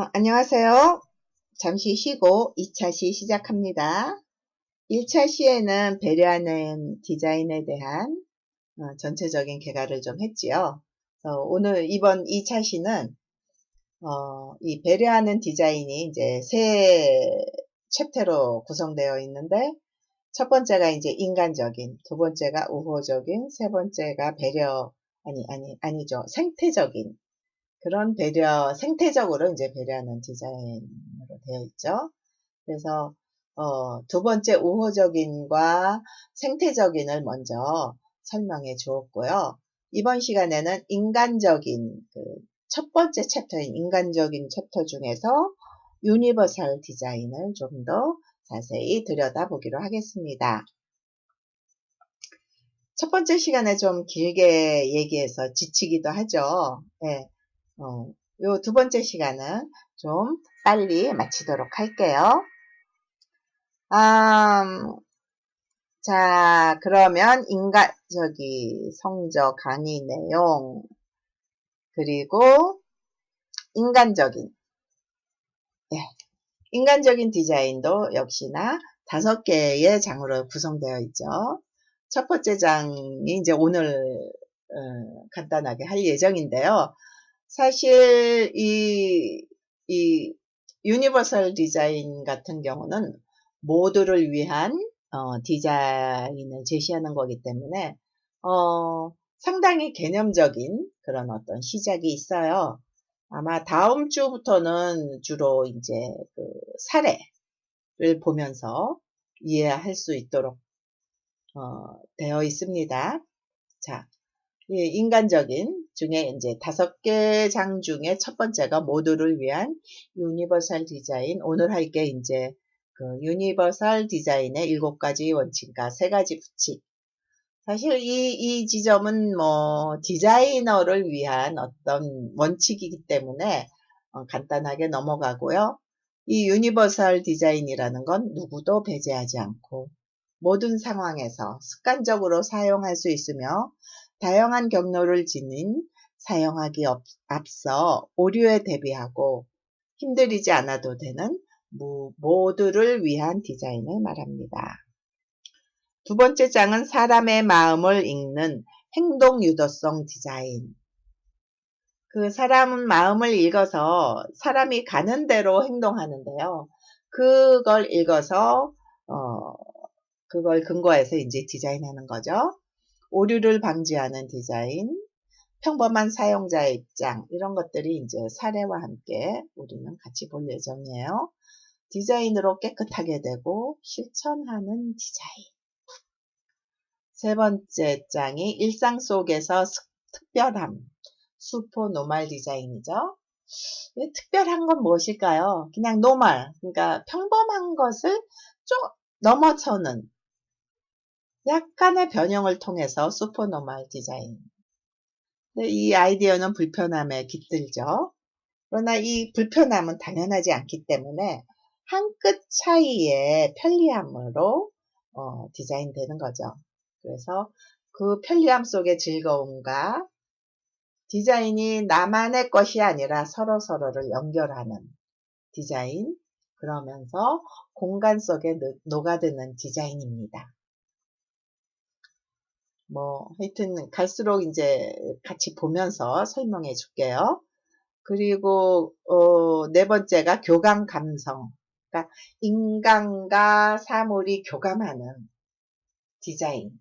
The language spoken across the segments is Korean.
어, 안녕하세요. 잠시 쉬고 2차 시 시작합니다. 1차 시에는 배려하는 디자인에 대한 어, 전체적인 개괄을 좀 했지요. 어, 오늘 이번 2차 시는 어, 이 배려하는 디자인이 이제 세 챕터로 구성되어 있는데 첫 번째가 이제 인간적인, 두 번째가 우호적인, 세 번째가 배려 아니 아니 아니죠 생태적인 그런 배려, 생태적으로 이제 배려하는 디자인으로 되어 있죠. 그래서 어, 두 번째 우호적인과 생태적인을 먼저 설명해 주었고요. 이번 시간에는 인간적인 그 첫 번째 챕터인 인간적인 챕터 중에서 유니버설 디자인을 좀 더 자세히 들여다보기로 하겠습니다. 첫 번째 시간에 좀 길게 얘기해서 지치기도 하죠. 네. 어, 요두 번째 시간은 좀 빨리 마치도록 할게요. 음, 자, 그러면 인간, 저기, 성적, 강의 내용, 그리고 인간적인, 예, 인간적인 디자인도 역시나 다섯 개의 장으로 구성되어 있죠. 첫 번째 장이 이제 오늘 어, 간단하게 할 예정인데요. 사실 이, 이 유니버설 디자인 같은 경우는 모두를 위한 어, 디자인을 제시하는 거기 때문에 어, 상당히 개념적인 그런 어떤 시작이 있어요. 아마 다음 주부터는 주로 이제 그 사례를 보면서 이해할 수 있도록 어, 되어 있습니다. 자, 인간적인 중에 이제 다섯 개 장 중에 첫 번째가 모두를 위한 유니버설 디자인. 오늘 할 게 이제 그 유니버설 디자인의 일곱 가지 원칙과 세 가지 부칙. 사실 이, 이 지점은 뭐 디자이너를 위한 어떤 원칙이기 때문에 어, 간단하게 넘어가고요. 이 유니버설 디자인이라는 건 누구도 배제하지 않고 모든 상황에서 습관적으로 사용할 수 있으며 다양한 경로를 지닌 사용하기 앞서 오류에 대비하고 힘들이지 않아도 되는 모두를 위한 디자인을 말합니다. 두 번째 장은 사람의 마음을 읽는 행동 유도성 디자인. 그 사람은 마음을 읽어서 사람이 가는 대로 행동하는데요. 그걸 읽어서 어 그걸 근거해서 이제 디자인하는 거죠. 오류를 방지하는 디자인, 평범한 사용자의 입장 이런 것들이 이제 사례와 함께 우리는 같이 볼 예정이에요. 디자인으로 깨끗하게 되고 실천하는 디자인. 세 번째 장이 일상 속에서 특별함, 수포 노말 디자인이죠. 특별한 건 무엇일까요? 그냥 노말, 그러니까 평범한 것을 좀 넘어서는 약간의 변형을 통해서 슈퍼노멀 디자인. 이 아이디어는 불편함에 깃들죠. 그러나 이 불편함은 당연하지 않기 때문에 한 끗 차이의 편리함으로 어, 디자인되는 거죠. 그래서 그 편리함 속의 즐거움과 디자인이 나만의 것이 아니라 서로 서로를 연결하는 디자인, 그러면서 공간 속에 녹아드는 디자인입니다. 뭐 하여튼 갈수록 이제 같이 보면서 설명해 줄게요. 그리고 어, 네 번째가 교감 감성. 그러니까 인간과 사물이 교감하는 디자인.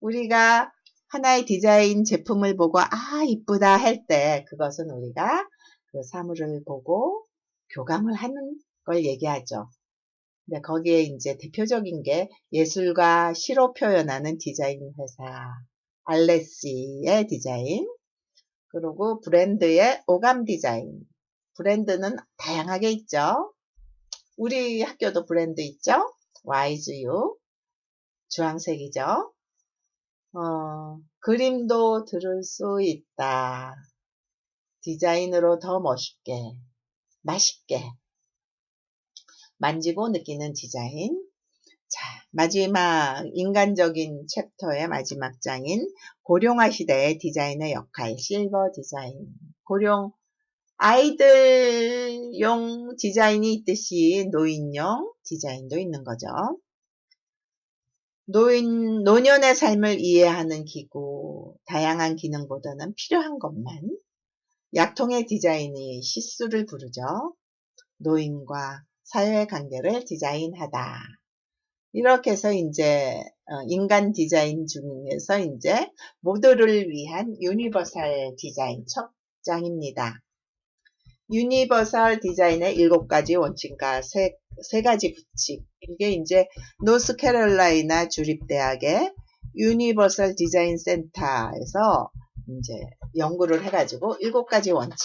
우리가 하나의 디자인 제품을 보고 아 이쁘다 할 때 그것은 우리가 그 사물을 보고 교감을 하는 걸 얘기하죠. 네, 거기에 이제 대표적인 게 예술과 시로 표현하는 디자인 회사 알레시의 디자인 그리고 브랜드의 오감 디자인 브랜드는 다양하게 있죠. 우리 학교도 브랜드 있죠. 와이즈유 주황색이죠. 어, 그림도 들을 수 있다. 디자인으로 더 멋있게 맛있게 만지고 느끼는 디자인. 자, 마지막 인간적인 챕터의 마지막 장인 고령화 시대의 디자인의 역할, 실버 디자인. 고령 아이들용 디자인이 있듯이 노인용 디자인도 있는 거죠. 노인, 노년의 삶을 이해하는 기구, 다양한 기능보다는 필요한 것만, 약통의 디자인이 시수를 부르죠. 노인과 사회관계를 디자인하다. 이렇게 해서 이제 어, 인간 디자인 중에서 이제 모두를 위한 유니버설 디자인 첫 장입니다. 유니버설 디자인의 일곱 가지 원칙과 세, 세 가지 부칙. 이게 이제 노스캐롤라이나 주립대학의 유니버설 디자인 센터에서 이제 연구를 해가지고 일곱 가지 원칙.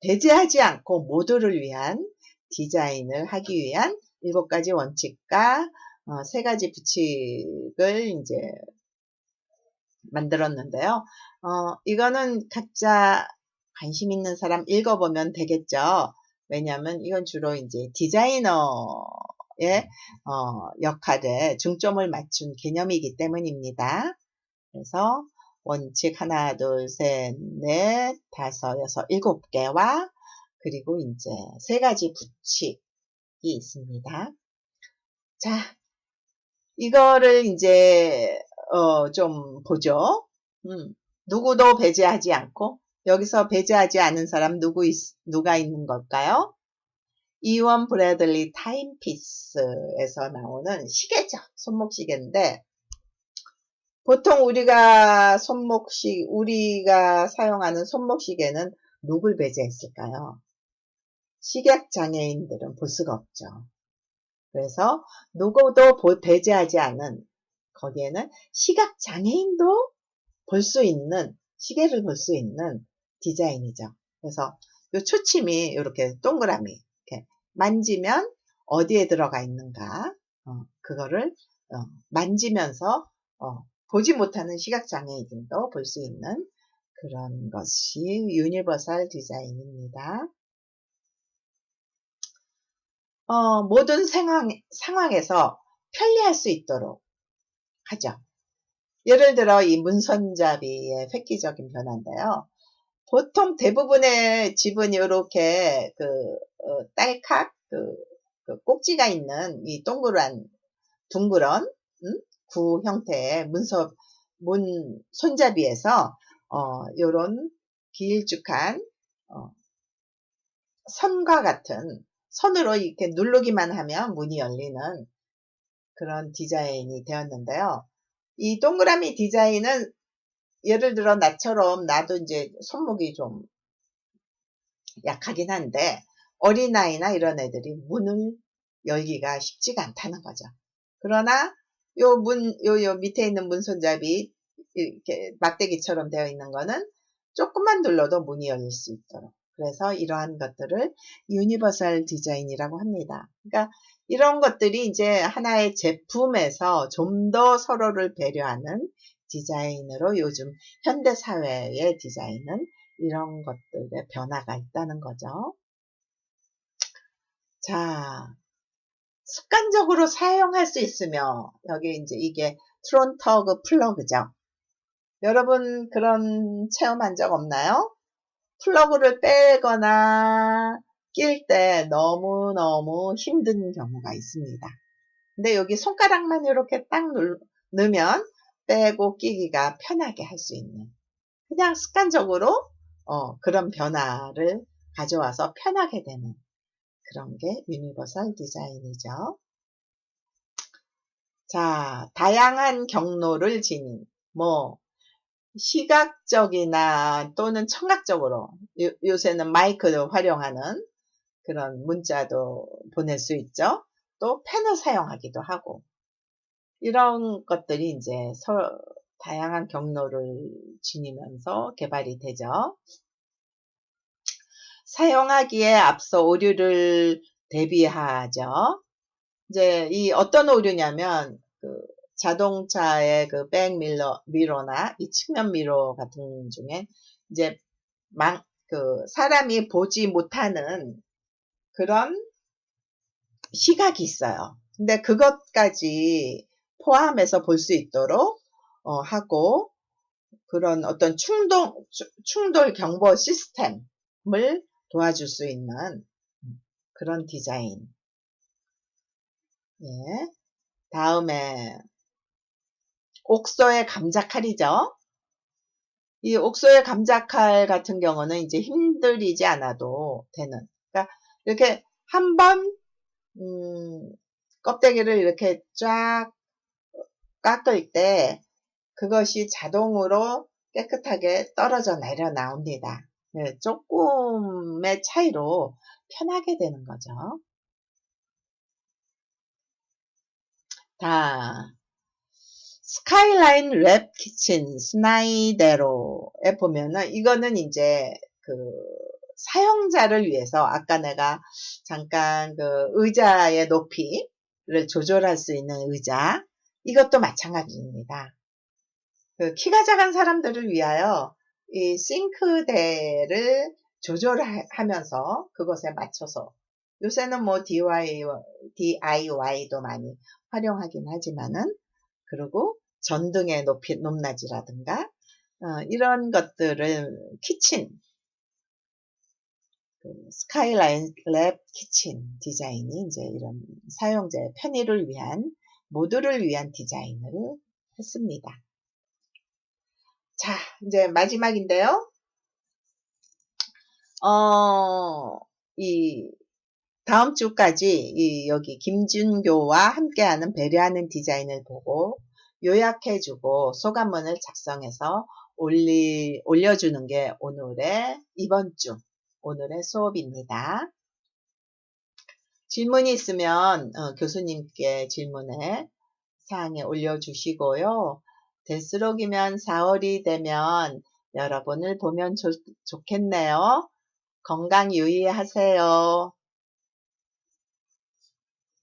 배제하지 않고 모두를 위한 디자인을 하기 위한 일곱 가지 원칙과 어, 세 가지 부칙을 이제 만들었는데요. 어, 이거는 각자 관심 있는 사람 읽어보면 되겠죠. 왜냐하면 이건 주로 이제 디자이너의 어, 역할에 중점을 맞춘 개념이기 때문입니다. 그래서 원칙 하나, 둘, 셋, 넷, 다섯, 여섯, 일곱 개와 그리고 이제 세 가지 부칙이 있습니다. 자, 이거를 이제 어, 좀 보죠. 음, 누구도 배제하지 않고 여기서 배제하지 않은 사람 누구 있, 누가 있는 걸까요? 이원 브래들리 타임피스에서 나오는 시계죠. 손목시계인데 보통 우리가 손목시 우리가 사용하는 손목시계는 누굴 배제했을까요? 시각 장애인들은 볼 수가 없죠. 그래서 누구도 배제하지 않은 거기에는 시각 장애인도 볼 수 있는 시계를 볼 수 있는 디자인이죠. 그래서 이 초침이 이렇게 동그라미 이렇게 만지면 어디에 들어가 있는가 어, 그거를 어, 만지면서 어, 보지 못하는 시각장애인도 볼 수 있는 그런 것이 유니버설 디자인입니다. 어, 모든 상황, 상황에서 편리할 수 있도록 하죠. 예를 들어 이 문선잡이의 획기적인 변화인데요. 보통 대부분의 집은 이렇게 그 어, 딸칵 그, 그, 꼭지가 있는 이 동그란 둥그런 음? 구 형태의 문서 문 손잡이에서 어, 요런 길쭉한 어, 선과 같은 선으로 이렇게 누르기만 하면 문이 열리는 그런 디자인이 되었는데요. 이 동그라미 디자인은 예를 들어 나처럼 나도 이제 손목이 좀 약하긴 한데 어린아이나 이런 애들이 문을 열기가 쉽지가 않다는 거죠. 그러나 요 문, 요, 요 밑에 있는 문 손잡이 이렇게 막대기처럼 되어 있는 거는 조금만 눌러도 문이 열릴 수 있도록. 그래서 이러한 것들을 유니버설 디자인이라고 합니다. 그러니까 이런 것들이 이제 하나의 제품에서 좀 더 서로를 배려하는 디자인으로 요즘 현대 사회의 디자인은 이런 것들의 변화가 있다는 거죠. 자, 습관적으로 사용할 수 있으며 여기 이제 이게 트론터그 플러그죠. 여러분 그런 체험한 적 없나요? 플러그를 빼거나 낄 때 너무너무 힘든 경우가 있습니다. 근데 여기 손가락만 이렇게 딱 넣으면 빼고 끼기가 편하게 할 수 있는 그냥 습관적으로 어, 그런 변화를 가져와서 편하게 되는 그런 게 유니버설 디자인이죠. 자, 다양한 경로를 지닌 뭐 시각적이나 또는 청각적으로 요, 요새는 마이크를 활용하는 그런 문자도 보낼 수 있죠. 또 펜을 사용하기도 하고 이런 것들이 이제 서로 다양한 경로를 지니면서 개발이 되죠. 사용하기에 앞서 오류를 대비하죠. 이제 이 어떤 오류냐면 그 자동차의 그 백미러 미러나 이 측면 미러 같은 중에 이제 망, 그 사람이 보지 못하는 그런 시각이 있어요. 근데 그것까지 포함해서 볼 수 있도록 어, 하고 그런 어떤 충동, 충돌 경보 시스템 도와줄 수 있는 그런 디자인. 예. 다음에 옥소의 감자칼이죠. 이 옥소의 감자칼 같은 경우는 이제 힘들이지 않아도 되는. 그러니까 이렇게 한번 음, 껍데기를 이렇게 쫙 깎을 때 그것이 자동으로 깨끗하게 떨어져 내려 나옵니다. 네, 조금의 차이로 편하게 되는 거죠. 다 스카이라인 랩 키친 스나이데로에 보면은 이거는 이제 그 사용자를 위해서 아까 내가 잠깐 그 의자의 높이를 조절할 수 있는 의자 이것도 마찬가지입니다. 그 키가 작은 사람들을 위하여 이 싱크대를 조절하면서 그것에 맞춰서 요새는 뭐 DIY, DIY도 많이 활용하긴 하지만은 그리고 전등의 높이, 높낮이라든가 어, 이런 것들을 키친 그 스카이라인 랩 키친 디자인이 이제 이런 사용자의 편의를 위한 모두를 위한 디자인을 했습니다. 자, 이제 마지막인데요. 어, 이 다음 주까지 이 여기 김준교와 함께하는 배려하는 디자인을 보고 요약해주고 소감문을 작성해서 올리, 올려주는 게 오늘의 이번 주 오늘의 수업입니다. 질문이 있으면 어, 교수님께 질문에 사항에 올려주시고요. 될수록이면 4월이 되면 여러분을 보면 좋, 좋겠네요. 건강 유의하세요.